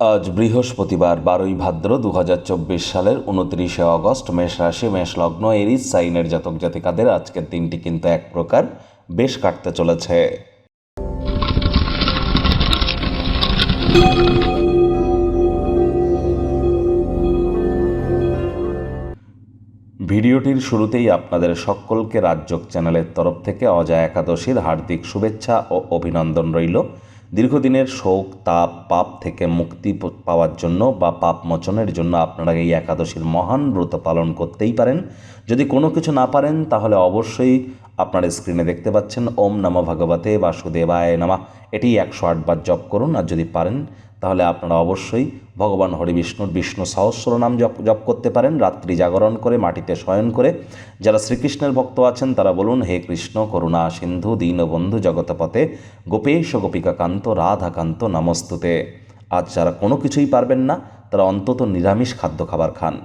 আজ বৃহস্পতিবার বারোই ভাদ্র দু হাজার চব্বিশ সালের উনত্রিশে অগস্ট, মেষ রাশি, মেষ লগ্ন, এরিস, সাইনের জাতক জাতিকাদের আজকের দিনটি কিন্তু এক প্রকার বেশ কাটতে চলেছে। ভিডিওটির শুরুতেই আপনাদের সকলকে রাজ্যক চ্যানেলের তরফ থেকে অজয় একাদশীর হার্দিক শুভেচ্ছা ও অভিনন্দন রইল। দীর্ঘদিনের শোক, তাপ, পাপ থেকে মুক্তি পাওয়ার জন্য বা পাপ মোচনের জন্য আপনারা এই একাদশীর মহান ব্রত পালন করতেই পারেন। যদি কোনো কিছু না পারেন, তাহলে অবশ্যই আপনার স্ক্রিনে দেখতে পাচ্ছেন, ওম নম ভগবতে বাসুদেবায় নামা। এটি একশো আটবার জপ করুন, আর যদি পারেন, তাহলে আপনারা অবশ্যই ভগবান হরি বিষ্ণুর বিষ্ণু সহস্র নাম জপ জপ করতে পারেন, রাত্রি জাগরণ করে, মাটিতে শয়ন করে। যারা শ্রীকৃষ্ণের ভক্ত আছেন, তারা বলুন, হে কৃষ্ণ, করুণা, সিন্ধু দীনবন্ধু জগতপথে গোপেশ গোপিকা কান্ত রাধাকান্ত, নমস্তুতে। আজ যারা কোনো কিছুই পারবেন না, তারা অন্তত নিরামিষ খাদ্য খাবার খান।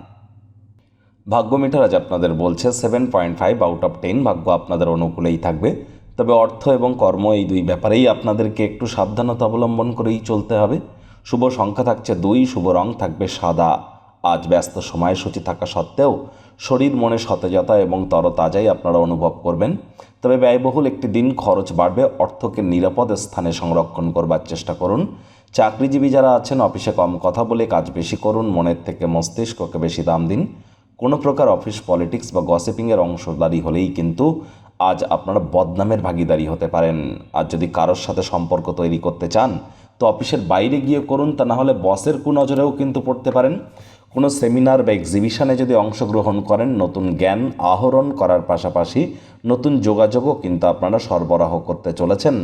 ভাগ্য মিটার আজ আপনাদের বলছে seven point five out of ten ভাগ্য আপনাদের অনুকূলেই থাকবে। তবে অর্থ এবং কর্ম এই দুই ব্যাপারেই আপনাদেরকে একটু সাবধানতা অবলম্বন করেই চলতে হবে। শুভ সংখ্যা থাকছে দুই, শুভ রং থাকবে সাদা। আজ ব্যস্ত সময়সূচি থাকা সত্ত্বেও শরীর মনে সতেজতা এবং তরতাজাই আপনারা অনুভব করবেন। তবে ব্যয়বহুল একটি দিন খরচ বাড়বে, অর্থকে নিরাপদ স্থানে সংরক্ষণ করবার চেষ্টা করুন। চাকরিজীবী যারা আছেন, অফিসে কম কথা বলে কাজ বেশি করুন, মনের থেকে মস্তিষ্ককে বেশি দাম দিন। কোনো প্রকার অফিস পলিটিক্স বা গসিপিংয়ের অংশদারি হলেই কিন্তু আজ আপনারা বদনামের ভাগিদারি হতে পারেন। আর যদি কারোর সাথে সম্পর্ক তৈরি করতে চান, তো অফিসের বাইরে গিয়ে করুন, তা না হলে বসের কুনজরেও কিন্তু পড়তে পারেন। কোনো সেমিনার বা এক্সিবিশনে যদি অংশগ্রহণ করেন, নতুন জ্ঞান আহরণ করার পাশাপাশি নতুন যোগাযোগও কিন্তু আপনারা সরবরাহ করতে চলেছেন।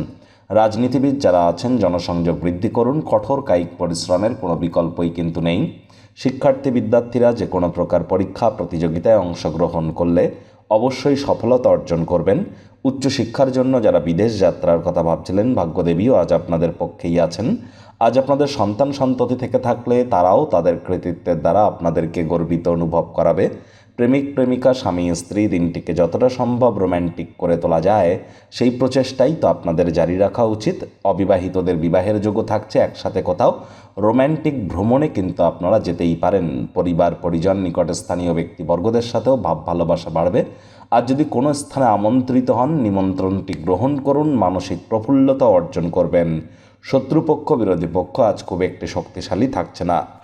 রাজনীতিবিদ যারা আছেন, জনসংযোগ বৃদ্ধি করুন, কঠোর কায়িক পরিশ্রমের কোনো বিকল্পই কিন্তু নেই। শিক্ষার্থী বিদ্যার্থীরা যে কোনো প্রকার পরীক্ষা, প্রতিযোগিতায় অংশগ্রহণ করলে অবশ্যই সফলতা অর্জন করবেন। উচ্চশিক্ষার জন্য যারা বিদেশ যাত্রার কথা ভাবছিলেন, ভাগ্যদেবীও আজ আপনাদের পক্ষেই আছেন। আজ আপনাদের সন্তান সন্ততি থেকে থাকলে তারাও তাদের কৃতিত্বের দ্বারা আপনাদেরকে গর্বিত অনুভব করাবে। প্রেমিক, প্রেমিকা, স্বামী, স্ত্রী দিনটিকে যতটা সম্ভব রোম্যান্টিক করে তোলা যায়, সেই প্রচেষ্টাই তো আপনাদের জারি রাখা উচিত। অবিবাহিতদের বিবাহের যোগ্য থাকছে, একসাথে কোথাও রোম্যান্টিক ভ্রমণে কিন্তু আপনারা যেতেই পারেন। পরিবার, পরিজন, নিকটে স্থানীয় ব্যক্তিবর্গদের সাথেও ভাব ভালোবাসা বাড়বে। আর যদি কোনো স্থানে আমন্ত্রিত হন, নিমন্ত্রণটি গ্রহণ করুন, মানসিক প্রফুল্লতা অর্জন করবেন। শত্রুপক্ষ, বিরোধী পক্ষ আজ খুব একটি শক্তিশালী থাকছে না।